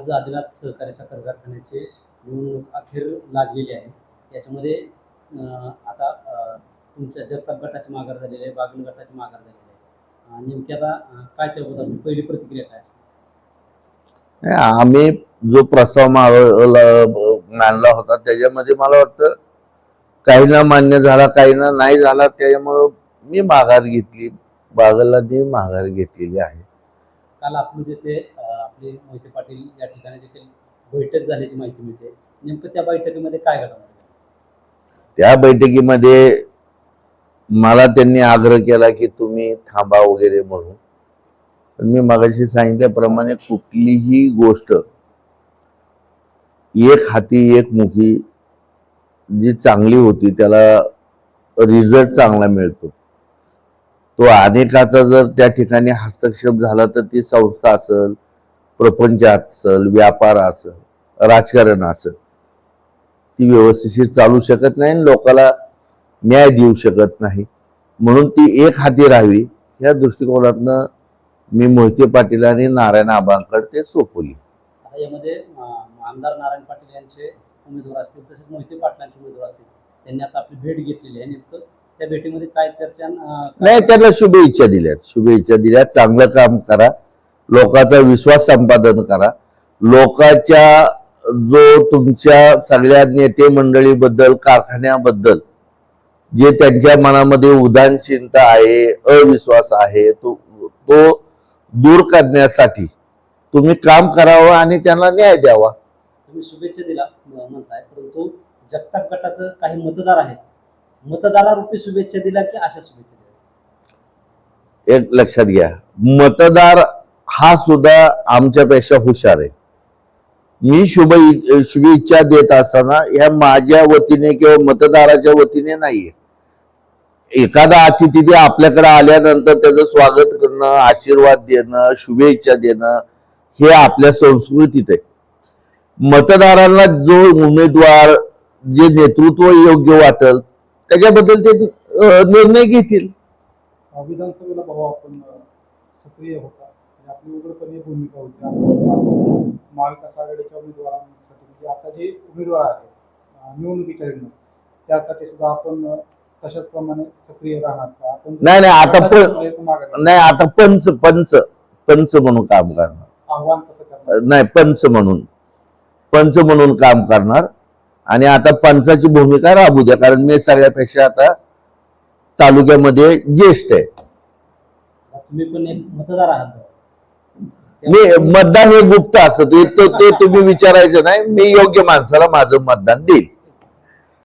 आज आदिनाथ सहकारी साखर कारखान्याचे निवडणूक अखेर लागलेली आहे. याच्यामध्ये आता तुमच्या जगताप गटाची माघार झालेली आहे बागल गटाची माघार झालेली आहे. नेमकी आता काय त्याबद्दल पहिली प्रतिक्रिया काय असते आम्ही जो प्रस्ताव मांडला होता त्याच्यामध्ये मला वाटतं काहींना मान्य झाला काहींना नाही झाला त्याच्यामुळं मी माघार घेतली. बागलला ती माघार घेतलेली आहे. काल आपण जेथे अं, आपले मोहिते पाटील या ठिकाणी देखील बैठक झाल्याची माहिती मिळते. नेमकं त्या बैठकीमध्ये काय घडवलं त्या बैठकीमध्ये मला त्यांनी आग्रह केला की तुम्ही थांबा वगैरे म्हणून. पण मी मगाशी सांगितल्याप्रमाणे कुठलीही गोष्ट एक हाती एक मुखी जी चांगली होती त्याला रिझल्ट चांगला मिळतो. तो अनेकाचा जर त्या ठिकाणी हस्तक्षेप झाला तर ती संस्था असेल प्रपंच असेल व्यापार असेल राजकारण असेल ती व्यवस्थिशीर चालू शकत नाही आणि लोकाला न्याय देऊ शकत नाही. म्हणून ती एक हाती राहावी या दृष्टिकोनातनं मी मोहिते पाटील आणि नारायण आबांकडे ते सोपवली. यामध्ये आमदार नारायण पाटील यांचे उमेदवार असतील तसेच मोहिते पाटलांचे उमेदवार असतील त्यांनी आता आपली भेट घेतलेली आहे नेमकं. त्या भेटीमध्ये काय चर्चा नाही त्यांना शुभेच्छा दिल्यात. शुभेच्छा दिल्या चांगलं काम करा. लोकांचा विश्वास संपादन करा. लोकांच्या जो तुमच्या सगळ्या नेते मंडळीबद्दल कारखान्याबद्दल जे त्यांच्या मनामध्ये उदासीनता आहे अविश्वास आहे तो तो दूर करण्यासाठी तुम्ही काम करावं आणि त्यांना न्याय द्यावा. तुम्ही शुभेच्छा दिला म्हणताय परंतु जगताप गटाचं काही मतदार आहेत. मतदारारूपी शुभेच्छा दिल्या की अशा शुभेच्छा दिल्या? एक लक्षात घ्या. मतदार हा सुद्धा आमच्यापेक्षा हुशार आहे. मी शुभ शुभेच्छा देत असताना ह्या माझ्या वतीने किंवा मतदाराच्या वतीने नाहीये. एखादा अतिथी आपल्याकडे आल्यानंतर त्याचं स्वागत करणं आशीर्वाद देणं शुभेच्छा देणं हे आपल्या संस्कृतीत आहे. मतदारांना जो उमेदवार जे नेतृत्व योग्य वाटेल त्याच्याबद्दल ते निर्णय घेतील. विधानसभेला सक्रिय होता. आपली उघडपणे भूमिका होती. महाविकास आघाडीच्या उमेदवारांसाठी. म्हणजे आता जे उमेदवार आहेत अ, निवडणुकीच्या रिंगणात त्यासाठी सुद्धा आपण तशाच प्रमाणे सक्रिय राहणार का? आपण नाही, नाही, आता मागे नाही आता पंच पंच पंच म्हणून काम करणार. आव्हान कसं करणार. नाही पंच म्हणून. पंच म्हणून काम करणार. आणि आता पंचाची भूमिका राबू द्या कारण मी सगळ्यापेक्षा आता तालुक्यामध्ये ज्येष्ठ आहे. तुम्ही पण एक मतदार आहात. मी मतदान हे गुप्त असतं. ते तुम्ही विचारायचं नाही. मी योग्य माणसाला माझं मतदान देईल.